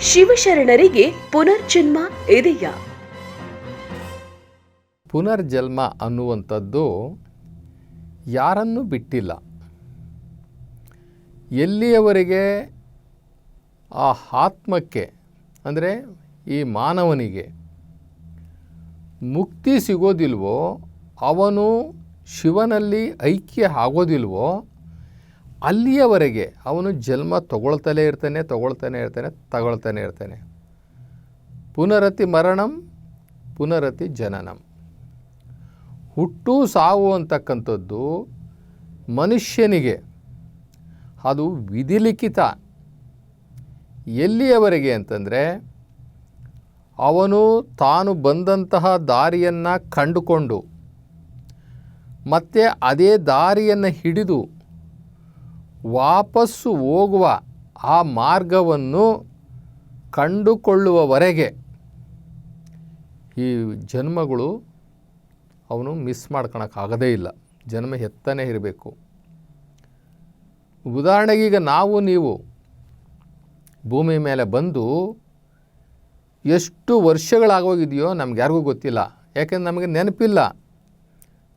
ಶಿವಶರಣರಿಗೆ ಪುನರ್ಜನ್ಮ ಇದೆಯಾ ಪುನರ್ಜನ್ಮ ಅನ್ನುವಂಥದ್ದು ಯಾರನ್ನು ಬಿಟ್ಟಿಲ್ಲ. ಎಲ್ಲಿಯವರೆಗೆ ಆ ಆತ್ಮಕ್ಕೆ, ಅಂದರೆ ಈ ಮಾನವನಿಗೆ ಮುಕ್ತಿ ಸಿಗೋದಿಲ್ವೋ, ಅವನು ಶಿವನಲ್ಲಿ ಐಕ್ಯ ಆಗೋದಿಲ್ವೋ ಅಲ್ಲಿಯವರೆಗೆ ಅವನು ಜನ್ಮ ತಗೊಳ್ತಲೇ ಇರ್ತಾನೆ, ತಗೊಳ್ತಾನೆ ಇರ್ತಾನೆ ತಗೊಳ್ತಾನೆ ಇರ್ತಾನೆ. ಪುನರತಿ ಮರಣಂ, ಪುನರತಿ ಜನನಂ. ಹುಟ್ಟು ಸಾವು ಅಂತಕ್ಕಂಥದ್ದು ಮನುಷ್ಯನಿಗೆ. ಅದು ವಿಧಿಲಿಖಿತ. ಎಲ್ಲಿಯವರೆಗೆ ಅಂತಂದರೆ, ಅವನು ತಾನು ಬಂದಂತಹ ದಾರಿಯನ್ನು ಕಂಡುಕೊಂಡು, ಮತ್ತು ಅದೇ ದಾರಿಯನ್ನು ಹಿಡಿದು ವಾಪಸ್ಸು ಹೋಗುವ ಆ ಮಾರ್ಗವನ್ನು ಕಂಡುಕೊಳ್ಳುವವರೆಗೆ. ಈ ಜನ್ಮಗಳು ಅವನು ಮಿಸ್ ಮಾಡ್ಕೊಳಕ್ಕಾಗದೇ ಇಲ್ಲ. ಜನ್ಮ ಎತ್ತನೇ ಇರಬೇಕು. ಉದಾಹರಣೆಗೆ ಈಗ ನಾವು, ನೀವು ಭೂಮಿ ಮೇಲೆ ಬಂದು ಎಷ್ಟು ವರ್ಷಗಳಾಗೋಗಿದೆಯೋ ನಮ್ಗೆ ಯಾರಿಗೂ ಗೊತ್ತಿಲ್ಲ. ಯಾಕೆಂದ್ರೆ ನಮಗೆ ನೆನಪಿಲ್ಲ.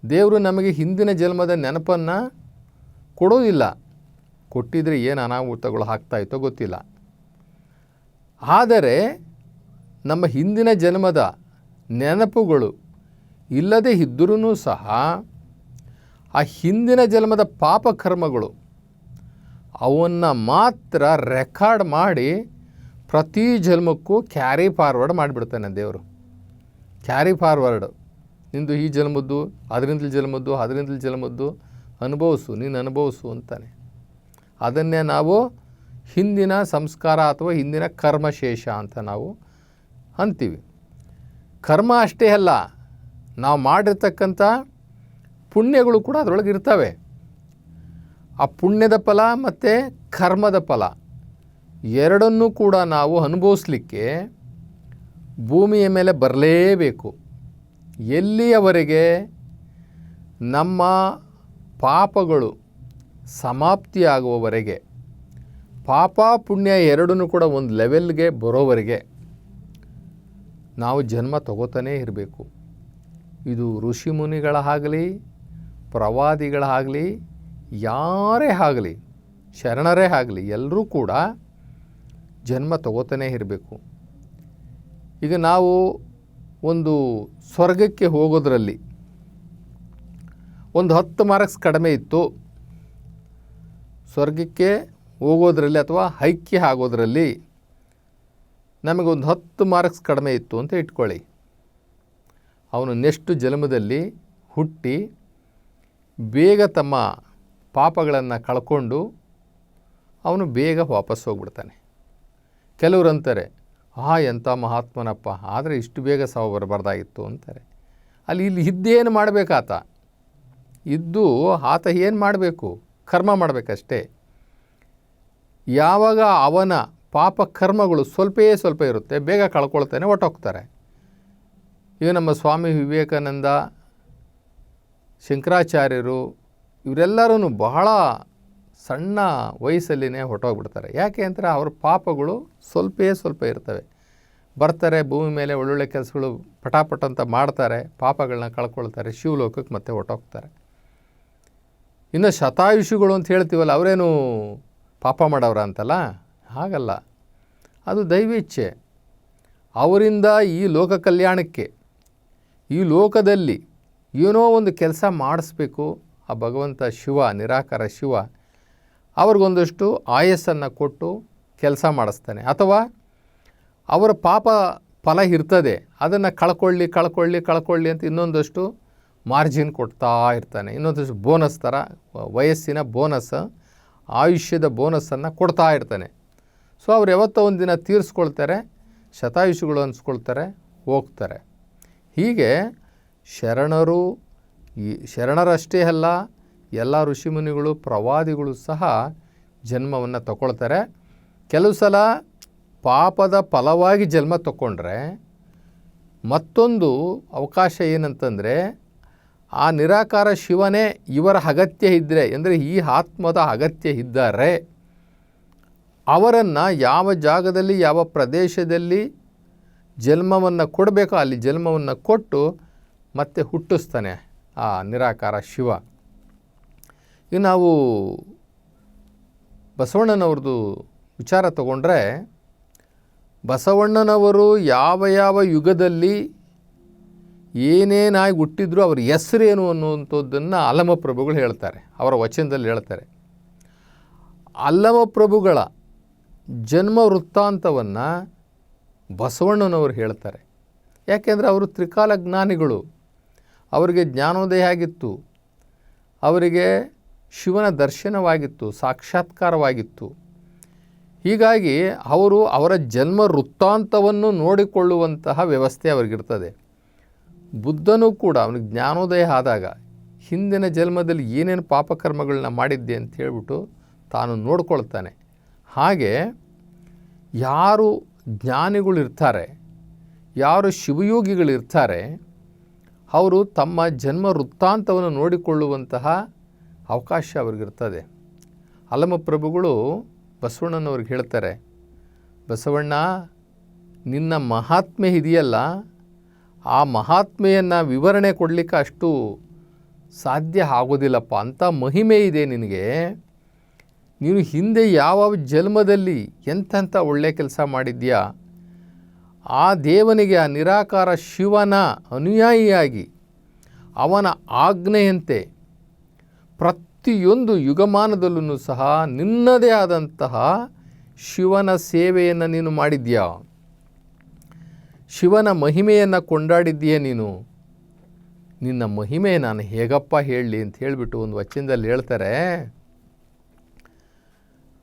ದೇವರು ನಮಗೆ ಹಿಂದಿನ ಜನ್ಮದ ನೆನಪನ್ನು ಕೊಡೋದಿಲ್ಲ. ಕೊಟ್ಟಿದ್ರೆ ಏನು ಅನಾಹುತಗಳು ಆಗ್ತಾಯಿತ್ತೋ ಗೊತ್ತಿಲ್ಲ. ಆದರೆ ನಮ್ಮ ಹಿಂದಿನ ಜನ್ಮದ ನೆನಪುಗಳು ಇಲ್ಲದೆ ಇದ್ದರೂ ಸಹ ಆ ಹಿಂದಿನ ಜನ್ಮದ ಪಾಪಕರ್ಮಗಳು ಅವನ್ನು ಮಾತ್ರ ರೆಕಾರ್ಡ್ ಮಾಡಿ ಪ್ರತಿ ಜನ್ಮಕ್ಕೂ ಕ್ಯಾರಿ ಫಾರ್ವರ್ಡ್ ಮಾಡಿಬಿಡ್ತಾನೆ ದೇವರು. Carry forward. ನಿಂದು ಈ ಜನ್ಮದ್ದು, ಅದರಿಂದಲೇ ಜನ್ಮದ್ದು ಅದರಿಂದಲೇ ಜನ್ಮದ್ದು, ಅನುಭವಿಸು, ನೀನು ಅನುಭವಿಸು ಅಂತಾನೆ. ಅದನ್ನೇ ನಾವು ಹಿಂದಿನ ಸಂಸ್ಕಾರ ಅಥವಾ ಹಿಂದಿನ ಕರ್ಮಶೇಷ ಅಂತ ನಾವು ಅಂತೀವಿ. ಕರ್ಮ ಅಷ್ಟೇ ಅಲ್ಲ, ನಾವು ಮಾಡಿರ್ತಕ್ಕಂಥ ಪುಣ್ಯಗಳು ಕೂಡ ಅದರೊಳಗೆ ಇರ್ತವೆ. ಆ ಪುಣ್ಯದ ಫಲ ಮತ್ತು ಕರ್ಮದ ಫಲ ಎರಡನ್ನೂ ಕೂಡ ನಾವು ಅನುಭವಿಸ್ಲಿಕ್ಕೆ ಭೂಮಿಯ ಮೇಲೆ ಬರಲೇಬೇಕು. ಎಲ್ಲಿಯವರೆಗೆ ನಮ್ಮ ಪಾಪಗಳು ಸಮಾಪ್ತಿಯಾಗುವವರೆಗೆ, ಪಾಪ ಪುಣ್ಯ ಎರಡನ್ನೂ ಕೂಡ ಒಂದು ಲೆವೆಲ್ಗೆ ಬರೋವರೆಗೆ ನಾವು ಜನ್ಮ ತಗೋತಾನೇ ಇರಬೇಕು. ಇದು ಋಷಿ ಮುನಿಗಳಾಗಲಿ ಪ್ರವಾದಿಗಳಾಗಲಿ ಯಾರೇ ಆಗಲಿ, ಶರಣರೇ ಆಗಲಿ, ಎಲ್ಲರೂ ಕೂಡ ಜನ್ಮ ತಗೋತಾನೇ ಇರಬೇಕು. ಈಗ ನಾವು ಒಂದು ಸ್ವರ್ಗಕ್ಕೆ ಹೋಗೋದ್ರಲ್ಲಿ ಒಂದು ಹತ್ತು ಮಾರ್ಕ್ಸ್ ಕಡಿಮೆ ಇತ್ತು. ಸ್ವರ್ಗಕ್ಕೆ ಹೋಗೋದ್ರಲ್ಲಿ ಅಥವಾ ಹೈಕ್ಯ ಆಗೋದ್ರಲ್ಲಿ ನಮಗೊಂದು ಹತ್ತು ಮಾರ್ಕ್ಸ್ ಕಡಿಮೆ ಇತ್ತು ಅಂತ ಇಟ್ಕೊಳ್ಳಿ. ಅವನು ನೆಷ್ಟು ಜನ್ಮದಲ್ಲಿ ಹುಟ್ಟಿ ಬೇಗ ತಮ್ಮ ಪಾಪಗಳನ್ನು ಕಳ್ಕೊಂಡು ಅವನು ಬೇಗ ವಾಪಸ್ ಹೋಗ್ಬಿಡ್ತಾನೆ. ಕೆಲವರು ಅಂತಾರೆ ಆ ಎಂಥ ಮಹಾತ್ಮನಪ್ಪ, ಆದರೆ ಇಷ್ಟು ಬೇಗ ಸಾವು ಬರಬಾರ್ದಾಗಿತ್ತು ಅಂತಾರೆ. ಅಲ್ಲಿ ಇಲ್ಲಿ ಇದ್ದೇನು ಮಾಡಬೇಕಾತ ಇದ್ದು ಆತ ಏನು ಮಾಡಬೇಕು? ಕರ್ಮ ಮಾಡಬೇಕಷ್ಟೇ. ಯಾವಾಗ ಅವನ ಪಾಪ ಕರ್ಮಗಳು ಸ್ವಲ್ಪವೇ ಸ್ವಲ್ಪ ಇರುತ್ತೆ, ಬೇಗ ಕಳ್ಕೊಳ್ತಾನೆ ಹೊಟ್ಟೋಗ್ತಾರೆ ಈಗ ನಮ್ಮ ಸ್ವಾಮಿ ವಿವೇಕಾನಂದ, ಶಂಕರಾಚಾರ್ಯರು ಇವರೆಲ್ಲರೂ ಬಹಳ ಸಣ್ಣ ವಯಸ್ಸಲ್ಲಿನೇ ಹೊಟ್ಟೋಗ್ಬಿಡ್ತಾರೆ ಯಾಕೆ ಅಂದರೆ ಅವ್ರ ಪಾಪಗಳು ಸ್ವಲ್ಪವೇ ಸ್ವಲ್ಪ ಇರ್ತವೆ. ಬರ್ತಾರೆ, ಭೂಮಿ ಮೇಲೆ ಒಳ್ಳೊಳ್ಳೆ ಕೆಲಸಗಳು ಪಟಾಪಟ್ ಅಂತ ಮಾಡ್ತಾರೆ ಪಾಪಗಳನ್ನ ಕಳ್ಕೊಳ್ತಾರೆ, ಶಿವಲೋಕಕ್ಕೆ ಮತ್ತೆ ಹೊಟ್ಟೋಗ್ತಾರೆ ಇನ್ನು ಶತಾಯುಷಿಗಳು ಅಂತ ಹೇಳ್ತೀವಲ್ಲ, ಅವರೇನು ಪಾಪ ಮಾಡವ್ರ ಅಂತಲ್ಲ? ಹಾಗಲ್ಲ. ಅದು ದೈವೇಚ್ಛೆ. ಅವರಿಂದ ಈ ಲೋಕ ಕಲ್ಯಾಣಕ್ಕೆ, ಈ ಲೋಕದಲ್ಲಿ ಏನೋ ಒಂದು ಕೆಲಸ ಮಾಡಿಸ್ಬೇಕು ಆ ಭಗವಂತ ಶಿವ, ನಿರಾಕಾರ ಶಿವ. ಅವ್ರಿಗೊಂದಷ್ಟು ಆಯಸ್ಸನ್ನು ಕೊಟ್ಟು ಕೆಲಸ ಮಾಡಿಸ್ತಾನೆ. ಅಥವಾ ಅವರ ಪಾಪ ಫಲ ಇರ್ತದೆ. ಅದನ್ನು ಕಳ್ಕೊಳ್ಳಿ ಕಳ್ಕೊಳ್ಳಿ ಕಳ್ಕೊಳ್ಳಿ ಅಂತ ಇನ್ನೊಂದಷ್ಟು ಮಾರ್ಜಿನ್ ಕೊಡ್ತಾ ಇರ್ತಾನೆ. ಇನ್ನೊಂದು ಬೋನಸ್ ಥರ, ವಯಸ್ಸಿನ ಬೋನಸ್, ಆಯುಷ್ಯದ ಬೋನಸ್ಸನ್ನು ಕೊಡ್ತಾ ಇರ್ತಾನೆ. ಸೊ, ಅವ್ರು ಯಾವತ್ತೋ ಒಂದು ದಿನ ತೀರಿಸ್ಕೊಳ್ತಾರೆ, ಶತಾಯುಷಿಗಳು ಅನ್ಸ್ಕೊಳ್ತಾರೆ, ಹೋಗ್ತಾರೆ. ಹೀಗೆ ಶರಣರು, ಈ ಶರಣರಷ್ಟೇ ಅಲ್ಲ, ಎಲ್ಲ ಋಷಿಮುನಿಗಳು, ಪ್ರವಾದಿಗಳು ಸಹ ಜನ್ಮವನ್ನು ತಗೊಳ್ತಾರೆ ಕೆಲವು ಸಲ ಪಾಪದ ಫಲವಾಗಿ ಜನ್ಮ ತಗೊಂಡ್ರೆ ಮತ್ತೊಂದು ಅವಕಾಶ ಏನಂತಂದರೆ ಆ ನಿರಾಕಾರ ಶಿವನೇ ಇವರ ಅಗತ್ಯ ಇದ್ದರೆ ಅಂದರೆ ಈ ಆತ್ಮದ ಅಗತ್ಯ ಇದ್ದಾರೆ, ಅವರನ್ನು ಯಾವ ಜಾಗದಲ್ಲಿ, ಯಾವ ಪ್ರದೇಶದಲ್ಲಿ ಜನ್ಮವನ್ನು ಕೊಡಬೇಕೋ ಅಲ್ಲಿ ಜನ್ಮವನ್ನು ಕೊಟ್ಟು ಮತ್ತೆ ಹುಟ್ಟಿಸ್ತಾನೆ ಆ ನಿರಾಕಾರ ಶಿವ. ಈಗ ನಾವು ಬಸವಣ್ಣನವ್ರದ್ದು ವಿಚಾರ ತಗೊಂಡ್ರೆ, ಬಸವಣ್ಣನವರು ಯಾವ ಯಾವ ಯುಗದಲ್ಲಿ ಏನೇನಾಗಿ ಹುಟ್ಟಿದ್ರು ಅವ್ರ ಹೆಸರೇನು ಅನ್ನುವಂಥದ್ದನ್ನು ಅಲ್ಲಮ ಪ್ರಭುಗಳು ಹೇಳ್ತಾರೆ, ಅವರ ವಚನದಲ್ಲಿ ಹೇಳ್ತಾರೆ. ಅಲ್ಲಮ ಪ್ರಭುಗಳ ಜನ್ಮ ವೃತ್ತಾಂತವನ್ನು ಬಸವಣ್ಣನವರು ಹೇಳ್ತಾರೆ. ಯಾಕೆಂದರೆ ಅವರು ತ್ರಿಕಾಲ ಜ್ಞಾನಿಗಳು. ಅವರಿಗೆ ಜ್ಞಾನೋದಯ ಆಗಿತ್ತು. ಅವರಿಗೆ ಶಿವನ ದರ್ಶನವಾಗಿತ್ತು, ಸಾಕ್ಷಾತ್ಕಾರವಾಗಿತ್ತು. ಹೀಗಾಗಿ ಅವರು ಅವರ ಜನ್ಮ ವೃತ್ತಾಂತವನ್ನು ನೋಡಿಕೊಳ್ಳುವಂತಹ ವ್ಯವಸ್ಥೆ ಅವರಿಗಿರ್ತದೆ. ಬುದ್ಧನೂ ಕೂಡ ಅವನಿಗೆ ಜ್ಞಾನೋದಯ ಆದಾಗ ಹಿಂದಿನ ಜನ್ಮದಲ್ಲಿ ಏನೇನು ಪಾಪಕರ್ಮಗಳನ್ನ ಮಾಡಿದ್ದೆ ಅಂತ ಹೇಳ್ಬಿಟ್ಟು ತಾನು ನೋಡ್ಕೊಳ್ತಾನೆ. ಹಾಗೆ ಯಾರು ಜ್ಞಾನಿಗಳಿರ್ತಾರೆ ಯಾರು ಶಿವಯೋಗಿಗಳಿರ್ತಾರೆ ಅವರು ತಮ್ಮ ಜನ್ಮ ವೃತ್ತಾಂತವನ್ನು ನೋಡಿಕೊಳ್ಳುವಂತಹ ಅವಕಾಶ ಅವ್ರಿಗಿರ್ತದೆ. ಅಲಮ ಪ್ರಭುಗಳು ಬಸವಣ್ಣನವ್ರಿಗೆ ಹೇಳ್ತಾರೆ, ಬಸವಣ್ಣ, ನಿನ್ನ ಮಹಾತ್ಮೆ ಇದೆಯಲ್ಲ ಆ ಮಹಾತ್ಮೆಯನ್ನು ವಿವರಣೆ ಕೊಡಲಿಕ್ಕೆ ಅಷ್ಟು ಸಾಧ್ಯ ಆಗೋದಿಲ್ಲಪ್ಪ. ಅಂಥ ಮಹಿಮೆ ಇದೆ ನಿನಗೆ. ನೀನು ಹಿಂದೆ ಯಾವ ಜನ್ಮದಲ್ಲಿ ಎಂಥೆಂಥ ಒಳ್ಳೆಯ ಕೆಲಸ ಮಾಡಿದ್ಯಾ ಆ ದೇವನಿಗೆ ಆ ನಿರಾಕಾರ ಶಿವನ ಅನುಯಾಯಿಯಾಗಿ ಅವನ ಆಜ್ಞೆಯಂತೆ ಪ್ರತಿಯೊಂದು ಯುಗಮಾನದಲ್ಲೂ ಸಹ ನಿನ್ನದೇ ಆದಂತಹ ಶಿವನ ಸೇವೆಯನ್ನು ನೀನು ಮಾಡಿದ್ಯಾ ಶಿವನ ಮಹಿಮೆಯನ್ನು ಕೊಂಡಾಡಿದ್ದೀಯ ನೀನು. ನಿನ್ನ ಮಹಿಮೆ ನಾನು ಹೇಗಪ್ಪ ಹೇಳಲಿ ಅಂತ ಹೇಳಿಬಿಟ್ಟು ಒಂದು ವಚನದಲ್ಲಿ ಹೇಳ್ತಾರೆ.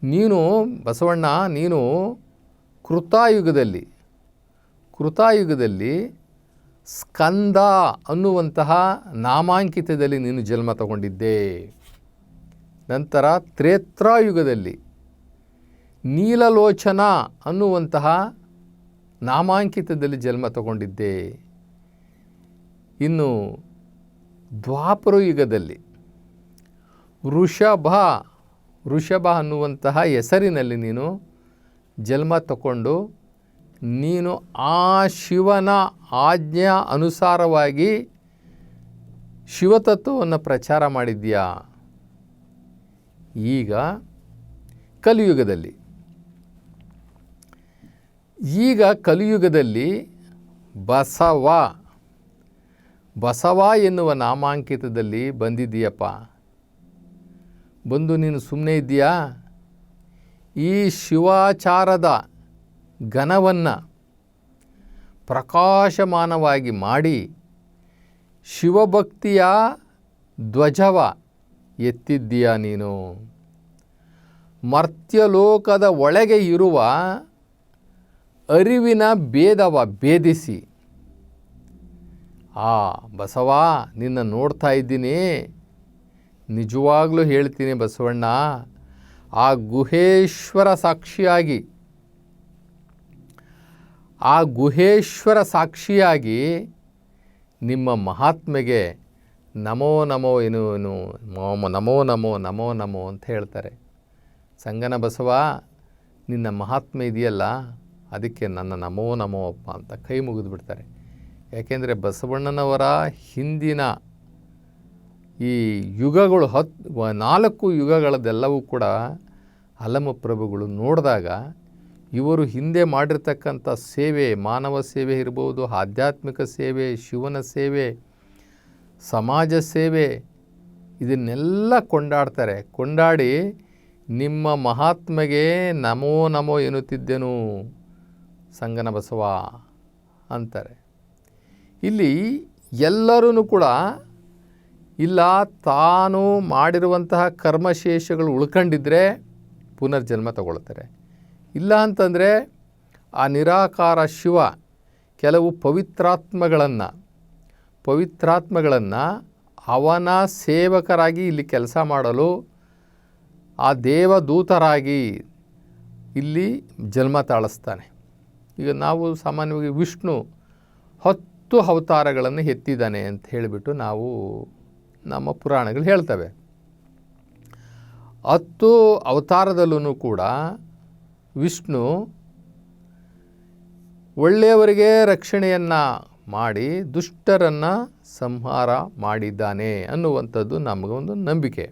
ನೀನು ಬಸವಣ್ಣ, ನೀನು ಕೃತಾಯುಗದಲ್ಲಿ ಕೃತಾಯುಗದಲ್ಲಿ ಸ್ಕಂದ ಅನ್ನುವಂತಹ ನಾಮಾಂಕಿತದಲ್ಲಿ ನೀನು ಜನ್ಮ ತಗೊಂಡಿದ್ದೆ. ನಂತರ ತ್ರೇತ್ರಾಯುಗದಲ್ಲಿ ನೀಲಲೋಚನ ಅನ್ನುವಂತಹ ನಾಮಾಂಕಿತದಲ್ಲಿ ಜನ್ಮ ತಗೊಂಡಿದ್ದೆ. ಇನ್ನು ದ್ವಾಪರ ಯುಗದಲ್ಲಿ ವೃಷಭ ವೃಷಭ ಅನ್ನುವಂತಹ ಹೆಸರಿನಲ್ಲಿ ನೀನು ಜನ್ಮ ತಗೊಂಡು ನೀನು ಆ ಶಿವನ ಆಜ್ಞಾ ಅನುಸಾರವಾಗಿ ಶಿವತತ್ವವನ್ನು ಪ್ರಚಾರ ಮಾಡಿದ್ಯಾ ಈಗ ಕಲಿಯುಗದಲ್ಲಿ ಈಗ ಕಲಿಯುಗದಲ್ಲಿ ಬಸವ. ಬಸವ ಎನ್ನುವ ನಾಮಾಂಕಿತದಲ್ಲಿ ಬಂದಿದ್ದೀಯಪ್ಪ. ಬಂದು ನೀನು ಸುಮ್ಮನೆ ಇದ್ದೀಯಾ? ಈ ಶಿವಾಚಾರದ ಘನವನ್ನು ಪ್ರಕಾಶಮಾನವಾಗಿ ಮಾಡಿ ಶಿವಭಕ್ತಿಯ ಧ್ವಜವ ಎತ್ತಿದ್ದೀಯಾ ನೀನು? ಮರ್ತ್ಯಲೋಕದ ಒಳಗೆ ಇರುವ ಅರಿವಿನ ಭೇದವ ಭೇದಿಸಿ. ಆ, ಬಸವ, ನಿನ್ನ ನೋಡ್ತಾ ಇದ್ದೀನಿ. ನಿಜವಾಗ್ಲೂ ಹೇಳ್ತೀನಿ ಬಸವಣ್ಣ, ಆ ಗುಹೇಶ್ವರ ಸಾಕ್ಷಿಯಾಗಿ, ಆ ಗುಹೇಶ್ವರ ಸಾಕ್ಷಿಯಾಗಿ ನಿಮ್ಮ ಮಹಾತ್ಮೆಗೆ ನಮೋ ನಮೋ ಏನು ನಮೋ ನಮೋ ನಮೋ ನಮೋ ಅಂತ ಹೇಳ್ತಾರೆ. ಸಂಗನ ಬಸವ, ನಿನ್ನ ಮಹಾತ್ಮೆ ಇದೆಯಲ್ಲ? ಅದಕ್ಕೆ ನನ್ನ ನಮೋ ನಮೋ ಅಪ್ಪ ಅಂತ ಕೈ ಮುಗಿದು ಬಿಡ್ತಾರೆ. ಯಾಕೆಂದರೆ ಬಸವಣ್ಣನವರ ಹಿಂದಿನ ಈ ಯುಗಗಳು ಹತ್ ವ- ನಾಲ್ಕು ಯುಗಗಳದೆಲ್ಲವೂ ಕೂಡ ಅಲಮ ಪ್ರಭುಗಳು ನೋಡಿದಾಗ ಇವರು ಹಿಂದೆ ಮಾಡಿರ್ತಕ್ಕಂಥ ಸೇವೆ, ಮಾನವ ಸೇವೆ ಇರ್ಬೋದು, ಆಧ್ಯಾತ್ಮಿಕ ಸೇವೆ, ಶಿವನ ಸೇವೆ, ಸಮಾಜ ಸೇವೆ, ಇದನ್ನೆಲ್ಲ ಕೊಂಡಾಡ್ತಾರೆ. ಕೊಂಡಾಡಿ ನಿಮ್ಮ ಮಹಾತ್ಮೆಗೆ ನಮೋ ನಮೋ ಎನ್ನುತ್ತಿದ್ದೆನು. ಸಂಗನ ಬಸವ ಅಂತಾರೆ. ಇಲ್ಲಿ ಎಲ್ಲರೂ ಕೂಡ ಇಲ್ಲ, ತಾನು ಮಾಡಿರುವಂತಹ ಕರ್ಮಶೇಷಗಳು ಉಳ್ಕೊಂಡಿದ್ರೆ ಪುನರ್ಜನ್ಮ ತಗೊಳ್ತಾರೆ. ಇಲ್ಲ ಅಂತಂದರೆ ಆ ನಿರಾಕಾರ ಶಿವ ಕೆಲವು ಪವಿತ್ರಾತ್ಮಗಳನ್ನು ಪವಿತ್ರಾತ್ಮಗಳನ್ನು ಅವನ ಸೇವಕರಾಗಿ ಇಲ್ಲಿ ಕೆಲಸ ಮಾಡಲು ಆ ದೇವದೂತರಾಗಿ ಇಲ್ಲಿ ಜನ್ಮ ತಾಳಿಸ್ತಾನೆ. ಈಗ ನಾವು ಸಾಮಾನ್ಯವಾಗಿ ವಿಷ್ಣು ಹತ್ತು ಅವತಾರಗಳನ್ನು ಎತ್ತಿದ್ದಾನೆ ಅಂತ ಹೇಳಿಬಿಟ್ಟು ನಾವು ನಮ್ಮ ಪುರಾಣಗಳು ಹೇಳ್ತವೆ. ಹತ್ತು ಅವತಾರದಲ್ಲೂ ಕೂಡ ವಿಷ್ಣು ಒಳ್ಳೆಯವರಿಗೆ ರಕ್ಷಣೆಯನ್ನು ಮಾಡಿ ದುಷ್ಟರನ್ನು ಸಂಹಾರ ಮಾಡಿದ್ದಾನೆ ಅನ್ನುವಂಥದ್ದು ನಮಗೊಂದು ನಂಬಿಕೆ.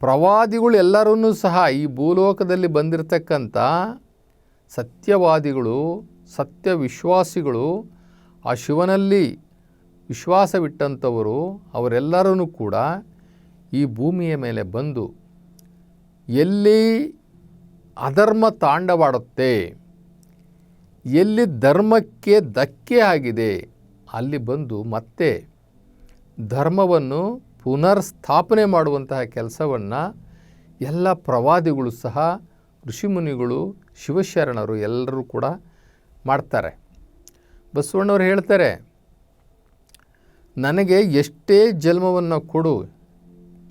ಪ್ರವಾದಿಗಳು ಎಲ್ಲರನ್ನೂ ಸಹ ಈ ಭೂಲೋಕದಲ್ಲಿ ಬಂದಿರತಕ್ಕಂಥ ಸತ್ಯವಾದಿಗಳು ಸತ್ಯ ವಿಶ್ವಾಸಿಗಳು ಆ ಶಿವನಲ್ಲಿ ವಿಶ್ವಾಸವಿಟ್ಟಂಥವರು ಅವರೆಲ್ಲರೂ ಕೂಡ ಈ ಭೂಮಿಯ ಮೇಲೆ ಬಂದು, ಎಲ್ಲಿ ಅಧರ್ಮ ತಾಂಡವಾಡುತ್ತೆ, ಎಲ್ಲಿ ಧರ್ಮಕ್ಕೆ ಧಕ್ಕೆ ಆಗಿದೆ, ಅಲ್ಲಿ ಬಂದು ಮತ್ತೆ ಧರ್ಮವನ್ನು ಪುನರ್ ಸ್ಥಾಪನೆ ಮಾಡುವಂತಹ ಕೆಲಸವನ್ನು ಎಲ್ಲ ಪ್ರವಾದಿಗಳು ಸಹ, ಋಷಿಮುನಿಗಳು ಶಿವಶರಣರು ಎಲ್ಲರೂ ಕೂಡ ಮಾಡ್ತಾರೆ. ಬಸವಣ್ಣವ್ರು ಹೇಳ್ತಾರೆ, ನನಗೆ ಎಷ್ಟೇ ಜನ್ಮವನ್ನು ಕೊಡು,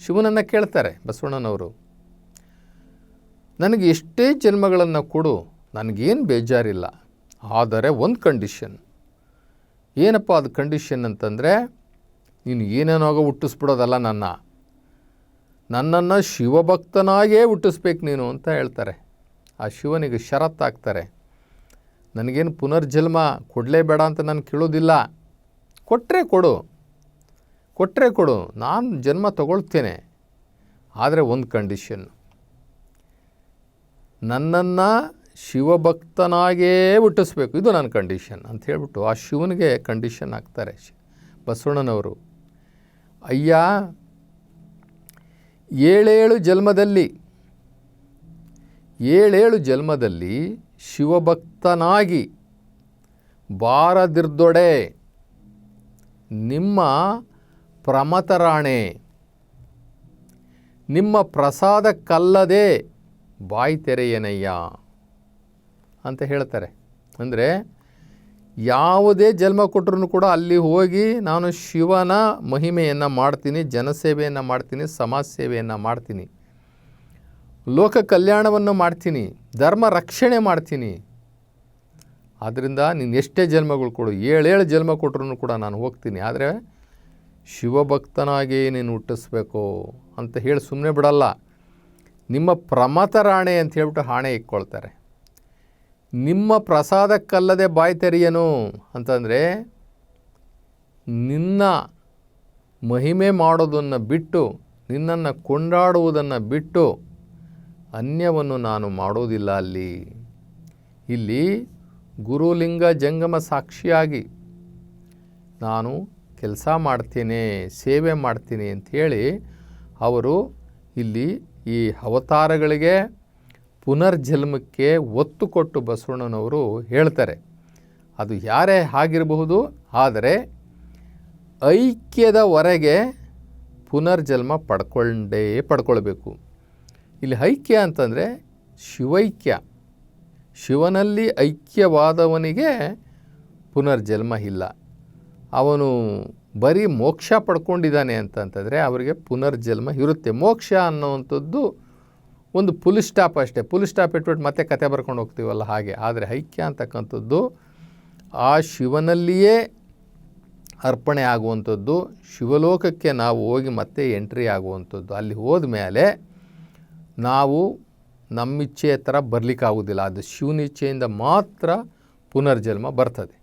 ಶಿವನನ್ನು ಕೇಳ್ತಾರೆ ಬಸವಣ್ಣನವರು, ನನಗೆ ಎಷ್ಟೇ ಜನ್ಮಗಳನ್ನು ಕೊಡು, ನನಗೇನು ಬೇಜಾರಿಲ್ಲ, ಆದರೆ ಒಂದು ಕಂಡೀಷನ್ ಏನಪ್ಪ ಅದು ಕಂಡೀಷನ್ ಅಂತಂದರೆ, ನೀನು ಏನೇನೋಗ ಹುಟ್ಟಿಸ್ಬಿಡೋದಲ್ಲ ನನ್ನ. ನನ್ನನ್ನು ಶಿವಭಕ್ತನಾಗೇ ಹುಟ್ಟಿಸ್ಬೇಕು ನೀನು, ಅಂತ ಹೇಳ್ತಾರೆ. ಆ ಶಿವನಿಗೆ ಷರತ್ತಾಗ್ತಾರೆ ನನಗೇನು ಪುನರ್ಜನ್ಮ ಕೊಡಲೇಬೇಡ ಅಂತ ನಾನು ಕೇಳೋದಿಲ್ಲ. ಕೊಟ್ಟರೆ ಕೊಡು. ಕೊಟ್ಟರೆ ಕೊಡು. ನಾನು ಜನ್ಮ ತಗೊಳ್ತೇನೆ. ಆದರೆ ಒಂದು ಕಂಡೀಷನ್ ನನ್ನನ್ನು ಶಿವಭಕ್ತನಾಗೇ ಹುಟ್ಟಿಸ್ಬೇಕು. ಇದು ನನ್ನ ಕಂಡೀಷನ್ ಅಂತ ಹೇಳ್ಬಿಟ್ಟು ಆ ಶಿವನಿಗೆ ಕಂಡೀಷನ್ ಹಾಕ್ತಾರೆ ಬಸವಣ್ಣನವರು. ಅಯ್ಯ, ಏಳೇಳು ಜನ್ಮದಲ್ಲಿ ಏಳೇಳು ಜನ್ಮದಲ್ಲಿ ಶಿವಭಕ್ತನಾಗಿ ಬಾರದಿರ್ದೊಡೆ, ನಿಮ್ಮ ಪ್ರಮತರಾಣೆ, ನಿಮ್ಮ ಪ್ರಸಾದಕ್ಕಲ್ಲದೆ ಬಾಯಿ ತೆರೆಯನಯ್ಯ ಅಂತ ಹೇಳ್ತಾರೆ. ಅಂದರೆ ಯಾವುದೇ ಜನ್ಮ ಕೊಟ್ಟರು ಕೂಡ ಅಲ್ಲಿ ಹೋಗಿ ನಾನು ಶಿವನ ಮಹಿಮೆಯನ್ನು ಮಾಡ್ತೀನಿ, ಜನಸೇವೆಯನ್ನು ಮಾಡ್ತೀನಿ ಸಮಾಜ ಸೇವೆಯನ್ನು ಮಾಡ್ತೀನಿ. ಲೋಕ ಕಲ್ಯಾಣವನ್ನು ಮಾಡ್ತೀನಿ, ಧರ್ಮ ರಕ್ಷಣೆ ಮಾಡ್ತೀನಿ. ಆದ್ದರಿಂದ ನೀನು ಎಷ್ಟೇ ಜನ್ಮಗಳು ಕೊಡು ಏಳೇಳು ಜನ್ಮ ಕೊಟ್ಟರು ಕೂಡ ನಾನು ಹೋಗ್ತೀನಿ. ಆದರೆ ಶಿವಭಕ್ತನಾಗಿ ನೀನು ಹುಟ್ಟಿಸ್ಬೇಕು ಅಂತ ಹೇಳಿ ಸುಮ್ಮನೆ ಬಿಡಲ್ಲ. ನಿಮ್ಮ ಪ್ರಮತ ರಾಣೆ ಅಂತ ಹೇಳ್ಬಿಟ್ಟು ಹಾಣೆ ಇಕ್ಕೊಳ್ತಾರೆ. ನಿಮ್ಮ ಪ್ರಸಾದಕ್ಕಲ್ಲದೆ ಬಾಯಿ ತೆರೆಯನು ಅಂತಂದರೆ ನಿನ್ನ ಮಹಿಮೆ ಮಾಡೋದನ್ನು ಬಿಟ್ಟು, ನಿನ್ನನ್ನು ಕೊಂಡಾಡುವುದನ್ನು ಬಿಟ್ಟು ಅನ್ಯವನ್ನು ನಾನು ಮಾಡೋದಿಲ್ಲ ಅಲ್ಲಿ. ಇಲ್ಲಿ ಗುರುಲಿಂಗ ಜಂಗಮ ಸಾಕ್ಷಿಯಾಗಿ ನಾನು ಕೆಲಸ ಮಾಡ್ತೀನಿ, ಸೇವೆ ಮಾಡ್ತೀನಿ ಅಂಥೇಳಿ ಅವರು ಇಲ್ಲಿ ಈ ಅವತಾರಗಳಿಗೆ ಪುನರ್ಜನ್ಮಕ್ಕೆ ಒತ್ತು ಕೊಟ್ಟು ಬಸವಣ್ಣನವರು ಹೇಳ್ತಾರೆ. ಅದು ಯಾರೇ ಆಗಿರಬಹುದು, ಆದರೆ ಐಕ್ಯದವರೆಗೆ ಪುನರ್ಜನ್ಮ ಪಡ್ಕೊಂಡೇ ಪಡ್ಕೊಳ್ಬೇಕು. ಇಲ್ಲಿ ಐಕ್ಯ ಅಂತಂದರೆ ಶಿವೈಕ್ಯ. ಶಿವನಲ್ಲಿ ಐಕ್ಯವಾದವನಿಗೆ ಪುನರ್ಜನ್ಮ ಇಲ್ಲ. ಅವನು ಬರೀ ಮೋಕ್ಷ ಪಡ್ಕೊಂಡಿದ್ದಾನೆ ಅಂತಂತಂದರೆ ಅವರಿಗೆ ಪುನರ್ಜನ್ಮ ಇರುತ್ತೆ. ಮೋಕ್ಷ ಅನ್ನೋವಂಥದ್ದು ಒಂದು ಪುಲ್ ಸ್ಟಾಪ್ ಅಷ್ಟೇ. ಪುಲ್ ಸ್ಟಾಪ್ ಇಟ್ಬಿಟ್ಟು ಮತ್ತೆ ಕತೆ ಬರ್ಕೊಂಡು ಹೋಗ್ತೀವಲ್ಲ ಹಾಗೆ. ಆದರೆ ಐಕ್ಯ ಅಂತಕ್ಕಂಥದ್ದು ಆ ಶಿವನಲ್ಲಿಯೇ ಅರ್ಪಣೆ ಆಗುವಂಥದ್ದು. ಶಿವಲೋಕಕ್ಕೆ ನಾವು ಹೋಗಿ ಮತ್ತೆ ಎಂಟ್ರಿ ಆಗುವಂಥದ್ದು. ಅಲ್ಲಿ ಹೋದ ಮೇಲೆ ನಾವು ನಮ್ಮಿಚ್ಛೆಯ ಥರ ಬರಲಿಕ್ಕಾಗೋದಿಲ್ಲ ಅದು ಶಿವನಿಚ್ಛೆಯಿಂದ ಮಾತ್ರ ಪುನರ್ಜನ್ಮ ಬರ್ತದೆ.